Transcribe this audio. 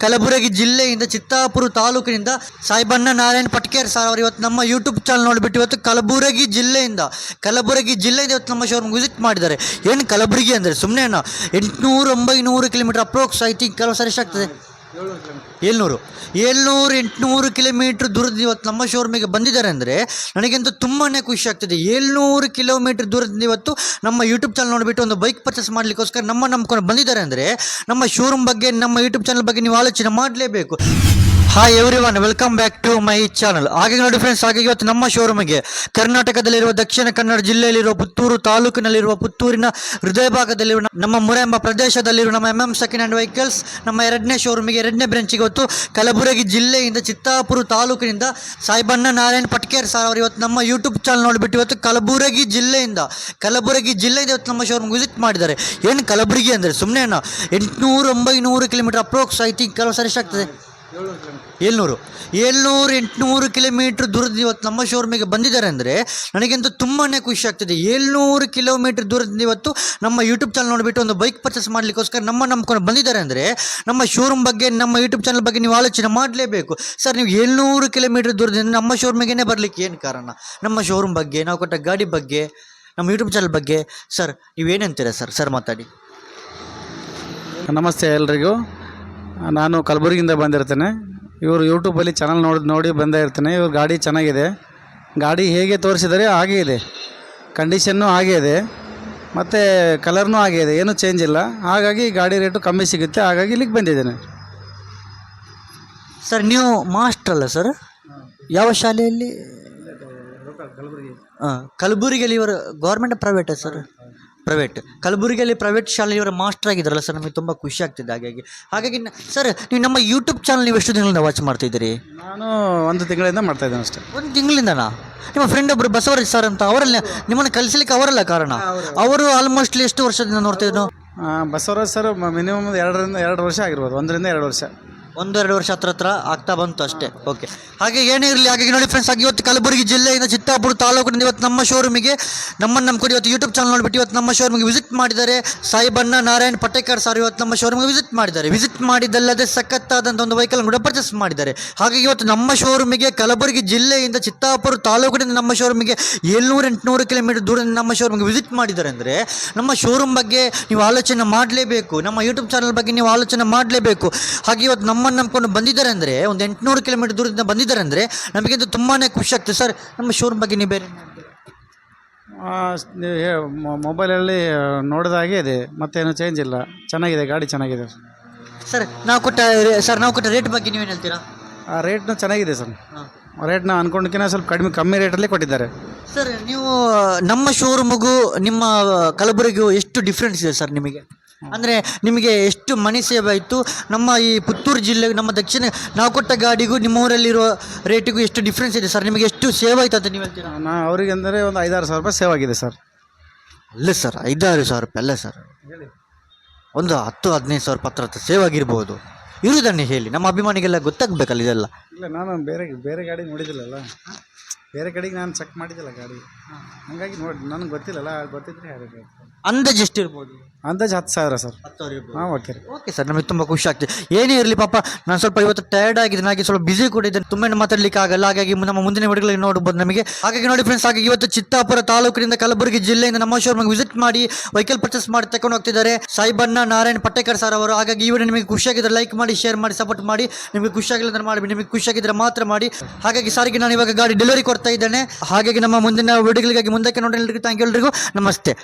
ಕಲಬುರಗಿ ಜಿಲ್ಲೆಯಿಂದ ಚಿತ್ತಾಪುರ ತಾಲೂಕಿನಿಂದ ಸಾಯಿಬಣ್ಣ ನಾರಾಯಣ್ ಪಟ್ಕೇರ್ ಸರ್ ಅವರು ಇವತ್ತು ನಮ್ಮ ಯೂಟ್ಯೂಬ್ ಚಾನಲ್ ನೋಡಿಬಿಟ್ಟು ಇವತ್ತು ಕಲಬುರಗಿ ಜಿಲ್ಲೆಯಿಂದ ಕಲಬುರಗಿ ಜಿಲ್ಲೆಯಿಂದ ಇವತ್ತು ನಮ್ಮ ಶೋರೂಮ್ ವಿಸಿಟ್ ಮಾಡಿದ್ದಾರೆ. ಏನು ಕಲಬುರಗಿ ಅಂದರೆ ಸುಮ್ಮನೆ ಎಂಟುನೂರು ಒಂಬೈನೂರು ಕಿಲೋಮೀಟರ್ ಅಪ್ರೋಕ್ಸ್ ಐ ಥಿಂಕ್ ಕೆಲವು ಸರಿ ಎಷ್ಟಾಗ್ತದೆ ಏಳ್ನೂರು. ಏಳ್ನೂರು ಎಂಟುನೂರು ಕಿಲೋಮೀಟ್ರ್ ದೂರದಿಂದ ಇವತ್ತು ನಮ್ಮ ಶೋರೂಮಿಗೆ ಬಂದಿದ್ದಾರೆ ಅಂದರೆ ನನಗಂತೂ ತುಂಬಾ ಖುಷಿ ಆಗ್ತಿದೆ. ಏಳ್ನೂರು ಕಿಲೋಮೀಟ್ರ್ ದೂರದಿಂದ ಇವತ್ತು ನಮ್ಮ ಯೂಟ್ಯೂಬ್ ಚಾನಲ್ ನೋಡಿಬಿಟ್ಟು ಒಂದು ಬೈಕ್ ಪರ್ಚೇಸ್ ಮಾಡಲಿಕ್ಕೋಸ್ಕರ ನಮ್ಮ ನಂಬ್ಕೊಂಡು ಬಂದಿದ್ದಾರೆ ಅಂದರೆ ನಮ್ಮ ಶೋರೂಮ್ ಬಗ್ಗೆ, ನಮ್ಮ ಯೂಟ್ಯೂಬ್ ಚಾನಲ್ ಬಗ್ಗೆ ನೀವು ಆಲೋಚನೆ ಮಾಡಲೇಬೇಕು. Hi everyone welcome back to my channel ಹಾಗೆ ನೋಡಿ ಫ್ರೆಂಡ್ಸ್ ಹಾಗೆ ಇವತ್ತು ನಮ್ಮ ಶೋರೂಮಿಗೆ ಕರ್ನಾಟಕದಲ್ಲಿರುವ ದಕ್ಷಿಣ ಕನ್ನಡ ಜಿಲ್ಲೆಯಲ್ಲಿರುವ ಪುತ್ತೂರು ತಾಲೂಕಿನಲ್ಲಿರುವ ಪುತ್ತೂರಿನ ಹೃದಯ ಭಾಗದಲ್ಲಿರುವ ನಮ್ಮ ಮುರ ಎಂಬ ಪ್ರದೇಶದಲ್ಲಿರುವ ನಮ್ಮ M M second hand vehicles ನಮ್ಮ ಎರಡನೇ ಶೋರೂಮಿಗೆ ಎರಡನೇ ಬ್ರಾಂಚಿಗೆ ಇವತ್ತು ಕಲಬುರಗಿ ಜಿಲ್ಲೆಯಿಂದ ಚಿತ್ತಾಪುರ ತಾಲೂಕಿನಿಂದ ಸಾಯಿಬಣ್ಣ ನಾರಾಯಣ್ ಪಟ್ಕೇರ್ ಸರ್ ಅವರು ಇವತ್ತು ನಮ್ಮ ಯೂಟ್ಯೂಬ್ ಚಾನಲ್ ನೋಡಿಬಿಟ್ಟು ಇವತ್ತು ಕಲಬುರಗಿ ಜಿಲ್ಲೆಯಿಂದ ಕಲಬುರಗಿ ಜಿಲ್ಲೆಯಿಂದ ಇವತ್ತು ನಮ್ಮ ಶೋರೂಮ್ ವಿಸಿಟ್ ಮಾಡಿದ್ದಾರೆ. ಏನು ಕಲಬುರಗಿ ಅಂದರೆ ಸುಮ್ಮನೆ ಎಂಟುನೂರು, ಒಂಬೈನೂರು ಕಿಲೋಮೀಟರ್ ಅಪ್ರೋಕ್ಸ್ ಐ ಥಿಂಕ್ ಕೆಲವು ಸರಿ ಏಳ್ನೂರು. ಏಳ್ನೂರು ಎಂಟುನೂರು ಕಿಲೋಮೀಟ್ರ್ ದೂರದಿಂದ ಇವತ್ತು ನಮ್ಮ ಶೋರೂಮಿಗೆ ಬಂದಿದ್ದಾರೆ ಅಂದರೆ ನನಗಂತೂ ತುಂಬಾ ಖುಷಿ ಆಗ್ತದೆ. ಏಳ್ನೂರು ಕಿಲೋಮೀಟ್ರ್ ದೂರದಿಂದ ಇವತ್ತು ನಮ್ಮ ಯೂಟ್ಯೂಬ್ ಚಾನಲ್ ನೋಡಿಬಿಟ್ಟು ಒಂದು ಬೈಕ್ ಪರ್ಚೇಸ್ ಮಾಡಲಿಕ್ಕೋಸ್ಕರ ನಮ್ಮ ನಂಬ್ಕೊಂಡು ಬಂದಿದ್ದಾರೆ ಅಂದರೆ ನಮ್ಮ ಶೋರೂಮ್ ಬಗ್ಗೆ, ನಮ್ಮ ಯೂಟ್ಯೂಬ್ ಚಾನಲ್ ಬಗ್ಗೆ ನೀವು ಆಲೋಚನೆ ಮಾಡಲೇಬೇಕು. ಸರ್, ನೀವು ಏಳ್ನೂರು ಕಿಲೋಮೀಟ್ರ್ ದೂರದಿಂದ ನಮ್ಮ ಶೋರೂಮಿಗೆ ಬರಲಿಕ್ಕೆ ಏನು ಕಾರಣ? ನಮ್ಮ ಶೋರೂಮ್ ಬಗ್ಗೆ, ನಾವು ಕೊಟ್ಟ ಗಾಡಿ ಬಗ್ಗೆ, ನಮ್ಮ ಯೂಟ್ಯೂಬ್ ಚಾನಲ್ ಬಗ್ಗೆ. ಸರ್ ನೀವೇನಂತೀರಾ ಸರ್? ಸರ್, ಮಾತಾಡಿ. ನಮಸ್ತೆ ಎಲ್ರಿಗೂ. ನಾನು ಕಲಬುರಗಿಯಿಂದ ಬಂದಿರ್ತೇನೆ. ಇವರು ಯೂಟ್ಯೂಬಲ್ಲಿ ಚಾನಲ್ ನೋಡಿ ನೋಡಿ ಬಂದೇ ಇರ್ತೇನೆ. ಇವ್ರ ಗಾಡಿ ಚೆನ್ನಾಗಿದೆ. ಗಾಡಿ ಹೇಗೆ ತೋರಿಸಿದರೆ ಹಾಗೇ ಇದೆ. ಕಂಡೀಷನ್ನು ಹಾಗೇ ಇದೆ. ಮತ್ತು ಕಲರ್ನೂ ಹಾಗೇ ಇದೆ. ಏನೂ ಚೇಂಜ್ ಇಲ್ಲ. ಹಾಗಾಗಿ ಗಾಡಿ ರೇಟು ಕಮ್ಮಿ ಸಿಗುತ್ತೆ. ಹಾಗಾಗಿ ಇಲ್ಲಿಗೆ ಬಂದಿದ್ದೇನೆ. ಸರ್ ನೀವು ಮಾಸ್ಟರ್ ಅಲ್ಲ ಸರ್ ಯಾವ ಶಾಲೆಯಲ್ಲಿ? ಹಾಂ ಕಲಬುರಗಿಯಲ್ಲಿ ಇವರು ಗೌರ್ಮೆಂಟ್ ಪ್ರೈವೇಟಾ ಸರ್ ಪ್ರೈವೇಟ್ ಕಲಬುರಗಿಯಲ್ಲಿ ಪ್ರೈವೇಟ್ ಶಾಲೆಯಲ್ಲಿ ಇವರು ಮಾಸ್ಟರ್ ಆಗಿದ್ದಾರಲ್ಲ ಸರ್ ನಮಗೆ ತುಂಬ ಖುಷಿ ಆಗ್ತಿದೆ ಹಾಗಾಗಿ. ಹಾಗಾಗಿ ಸರ್ ನೀವು ನಮ್ಮ ಯೂಟ್ಯೂಬ್ ಚಾನಲ್ ನೀವು ಎಷ್ಟು ದಿನಗಳಿಂದ ವಾಚ್ ಮಾಡ್ತಿದ್ದೀರಿ ನಾನು ಒಂದು ತಿಂಗಳಿಂದ ಮಾಡ್ತಾಯಿದ್ದೇನೆ ಅಷ್ಟೇ. ಒಂದು ತಿಂಗಳಿಂದನಾ? ನಿಮ್ಮ ಫ್ರೆಂಡ್ ಒಬ್ಬರು ಬಸವರಾಜ್ ಸರ್ ಅಂತ ಅವರಲ್ಲ ನಿಮ್ಮನ್ನು ಕಲಿಸಲಿಕ್ಕೆ ಅವರಲ್ಲ ಕಾರಣ? ಅವರು. ಆಲ್ಮೋಸ್ಟ್ ಎಷ್ಟು ವರ್ಷದಿಂದ ನೋಡ್ತಿದ್ರು ಬಸವರಾಜ್ ಸರ್ ಮಿನಿಮಮ್ ಎರಡರಿಂದ ಎರಡು ವರ್ಷ ಆಗಿರ್ಬೋದು ಒಂದರಿಂದ ಎರಡು ವರ್ಷ. ಒಂದೆರಡು ವರ್ಷ ಹತ್ರ ಹತ್ರ ಆಗ್ತಾ ಬಂತು ಅಷ್ಟೇ. ಓಕೆ ಹಾಗೆ ಏನೇ ಇರಲಿ ಹಾಗೆ ನೋಡಿ ಫ್ರೆಂಡ್ಸ್ ಹಾಗೆ ಇವತ್ತು ಕಲಬುರಗಿ ಜಿಲ್ಲೆಯಿಂದ ಚಿತ್ತಾಪುರ ತಾಲೂಕಿನಿಂದ ಇವತ್ತು ನಮ್ಮ ಶೋರೂಮಿಗೆ ನಮ್ಮನ್ನು ನಂಬ್ಕೊಂಡು ಇವತ್ತು ಯೂಟ್ಯೂಬ್ ಚಾನಲ್ ನೋಡಿಬಿಟ್ಟು ಇವತ್ತು ನಮ್ಮ ಶೋರೂಮಿಗೆ ವಿಸಿಟ್ ಮಾಡಿದ್ದಾರೆ. ಸಾಯಿಬಣ್ಣ, ನಾರಾಯಣ್, ಪಟೇಕರ್ ಸರ್ ಇವತ್ತು ನಮ್ಮ ಶೋರೂಮಿಗೆ ವಿಸಿಟ್ ಮಾಡಿದ್ದಾರೆ. ವಿಸಿಟ್ ಮಾಡಿದ್ದಲ್ಲದೆ ಸಖತ್ತಾದಂಥ ಒಂದು ವೆಹಿಕಲ್ ಕೂಡ ಪರ್ಚೇಸ್ ಮಾಡಿದ್ದಾರೆ. ಹಾಗೆ ಇವತ್ತು ನಮ್ಮ ಶೋರೂಮಿಗೆ ಕಲಬುರಗಿ ಜಿಲ್ಲೆಯಿಂದ ಚಿತ್ತಾಪುರ ತಾಲೂಕಿನಿಂದ ನಮ್ಮ ಶೋರೂಮಿಗೆ ಏಳ್ನೂರು, ಎಂಟುನೂರು ಕಿಲೋಮೀಟರ್ ದೂರದಿಂದ ನಮ್ಮ ಶೋರೂಮಿಗೆ ವಿಸಿಟ್ ಮಾಡಿದ್ದಾರೆ ಅಂದರೆ ನಮ್ಮ ಶೋರೂಮ್ ಬಗ್ಗೆ ನೀವು ಆಲೋಚನೆ ಮಾಡಲೇಬೇಕು. ನಮ್ಮ ಯೂಟ್ಯೂಬ್ ಚಾನಲ್ ಬಗ್ಗೆ ನೀವು ಆಲೋಚನೆ ಮಾಡಲೇಬೇಕು. ಹಾಗೆ ಇವತ್ತು ನಮ್ಮನ್ನು ನಂಬ್ಕೊಂಡು ಬಂದಿದ್ದಾರೆ ಅಂದರೆ ಒಂದು ಎಂಟುನೂರು ಕಿಲೋಮೀಟರ್ ದೂರದಿಂದ ಬಂದಿದ್ದಾರೆ ಅಂದರೆ ನಮಗಿಂತ ತುಂಬಾ ಖುಷಿ ಆಗ್ತದೆ. ಸರ್ ನಮ್ಮ ಶೋರೂಮ್ ಬಗ್ಗೆ ನೀವು ಬೇರೆ ಮೊಬೈಲಲ್ಲಿ ನೋಡಿದ ಹಾಗೆ ಇದೆ ಮತ್ತೇನು ಚೇಂಜ್ ಇಲ್ಲ. ಚೆನ್ನಾಗಿದೆ ಗಾಡಿ ಚೆನ್ನಾಗಿದೆ. ಸರ್ ನಾವು ಕೊಟ್ಟ ಸರ್ ನಾವು ಕೊಟ್ಟ ರೇಟ್ ಬಗ್ಗೆ ನೀವೇನು ಹೇಳ್ತೀರಾ? ಆ ರೇಟ್ನು ಚೆನ್ನಾಗಿದೆ ಸರ್. ರೇಟ್ನ ಅನ್ಕೊಂಡಕ್ಕಿಂತ ಸ್ವಲ್ಪ ಕಡಿಮೆ ಕಮ್ಮಿ ರೇಟಲ್ಲೇ ಕೊಟ್ಟಿದ್ದಾರೆ. ಸರ್ ನೀವು ನಮ್ಮ ಶೋರೂಮಿಗೂ ನಿಮ್ಮ ಕಲಬುರಗಿಗೂ ಎಷ್ಟು ಡಿಫ್ರೆನ್ಸ್ ಇದೆ ಸರ್ ನಿಮಗೆ? ಅಂದರೆ ನಿಮಗೆ ಎಷ್ಟು ಮನಿ ಸೇವ್ ಆಯಿತು? ನಮ್ಮ ಈ ಪುತ್ತೂರು ಜಿಲ್ಲೆ ನಮ್ಮ ದಕ್ಷಿಣ ನಾವು ಕೊಟ್ಟ ಗಾಡಿಗೂ ನಿಮ್ಮ ಊರಲ್ಲಿರೋ ರೇಟಿಗೂ ಎಷ್ಟು ಡಿಫ್ರೆನ್ಸ್ ಇದೆ ಸರ್? ನಿಮಗೆ ಎಷ್ಟು ಸೇವ್ ಆಯ್ತು ಅಂತ ನೀವು ಹೇಳ್ತೀರಾ? ನಾ ಅವರಿಗೆ ಅಂದರೆ ಒಂದು ಐದಾರು ಸಾವಿರ ರೂಪಾಯಿ ಸೇವ್ ಆಗಿದೆ ಸರ್. ಅಲ್ಲ ಸರ್ ಐದಾರು ಸಾವಿರ ರೂಪಾಯಿ ಅಲ್ಲ ಸರ್. ಒಂದು ಹತ್ತು ಹದಿನೈದು ಸಾವಿರ ಪತ್ರ ಹತ್ರ ಸೇವ್ ಆಗಿರ್ಬೋದು. ಇರುವುದನ್ನು ಹೇಳಿ ನಮ್ಮ ಅಭಿಮಾನಿಗೆಲ್ಲ ಗೊತ್ತಾಗಬೇಕಲ್ಲ ಇದೆಲ್ಲ. ಇಲ್ಲ ನಾನು ಬೇರೆ ಬೇರೆ ಗಾಡಿ ನೋಡಿದಿಲ್ಲಲ್ಲ ಬೇರೆ ಕಡೆಗೆ ನಾನು ಚೆಕ್ ಮಾಡಿದ್ದಿಲ್ಲ ಗಾಡಿ. ಹಾಗಾಗಿ ನೋಡಿ ನನಗೆ ಗೊತ್ತಿಲ್ಲಲ್ಲ ಗೊತ್ತಿದ್ರೆ ಹೇಳಿ ಅಂದಾಜು ಎಷ್ಟು ಇರ್ಬೋದು ಅಂದಾಜು ಹತ್ತು ಸಾವಿರ ಸರ್. ಹಾಂ ಓಕೆ. ಓಕೆ ಸರ್ ನಮಗೆ ತುಂಬ ಖುಷಿ ಆಗ್ತದೆ. ಏನೇ ಇರಲಿ ಪಾಪ ನಾನು ಸ್ವಲ್ಪ ಇವತ್ತು ಟಯರ್ಡ್ ಆಗಿದ್ದೀನಿ ನನಗೆ ಸ್ವಲ್ಪ ಬಿಸಿ ಕೂಡ ಇದ್ದೇನೆ. ತುಂಬ ಮಾತಾಡ್ಲಿಕ್ಕೆ ಆಗಲ್ಲ. ಹಾಗಾಗಿ ನಮ್ಮ ಮುಂದಿನ ವಿಡಿಯೋಗಳಿಗೆ ನೋಡ್ಬೋದು ನಮಗೆ. ಹಾಗಾಗಿ ನೋಡಿ ಫ್ರೆಂಡ್ಸ್ ಹಾಗಾಗಿ ಇವತ್ತು ಚಿತ್ತಾಪುರ ತಾಲೂಕಿನಿಂದ ಕಲಬುರಗಿ ಜಿಲ್ಲೆಯಿಂದ ನಮ್ಮ ಶೋರೂಮ್ಗೆ ವಿಸಿಟ್ ಮಾಡಿ ವೆಹಿಕಲ್ ಪರ್ಚೇಸ್ ಮಾಡಿ ತಗೊಂಡು ಹೋಗ್ತಿದ್ದಾರೆ. ಸಾಯಿಬಣ್ಣ ನಾರಾಯಣ ಪಟ್ಟೇಕರ್ ಸರ್ ಅವರು. ಹಾಗಾಗಿ ಈ ವಿಡಿಯೋ ನಿಮಗೆ ಖುಷಿಯಾಗಿದ್ರೆ ಲೈಕ್ ಮಾಡಿ ಶೇರ್ ಮಾಡಿ ಸಪೋರ್ಟ್ ಮಾಡಿ. ನಿಮಗೆ ಖುಷಿಯಾಗಿಲ್ಲ ಅಂದ್ರೆ ಮಾಡಿ ನಿಮಗೆ ಖುಷಿಯಾಗಿದ್ರೆ ಮಾತ್ರ ಮಾಡಿ. ಹಾಗಾಗಿ ಸಾರಿಗೆ ನಾನು ಇವಾಗ ಗಾಡಿ ಡೆಲಿವರಿ ಕೊಡ್ತಾ ಇದ್ದೇನೆ. ಹಾಗಾಗಿ ನಮ್ಮ ಮುಂದಿನ ವಿಡಿಯೋಗಳಿಗಾಗಿ ಮುಂದಕ್ಕೆ ನೋಡಿ ಎಲ್ರಿಗೂ ಥ್ಯಾಂಕ್ ಯು ಎಲ್ರಿಗೂ. ನಮಸ್ತೆ.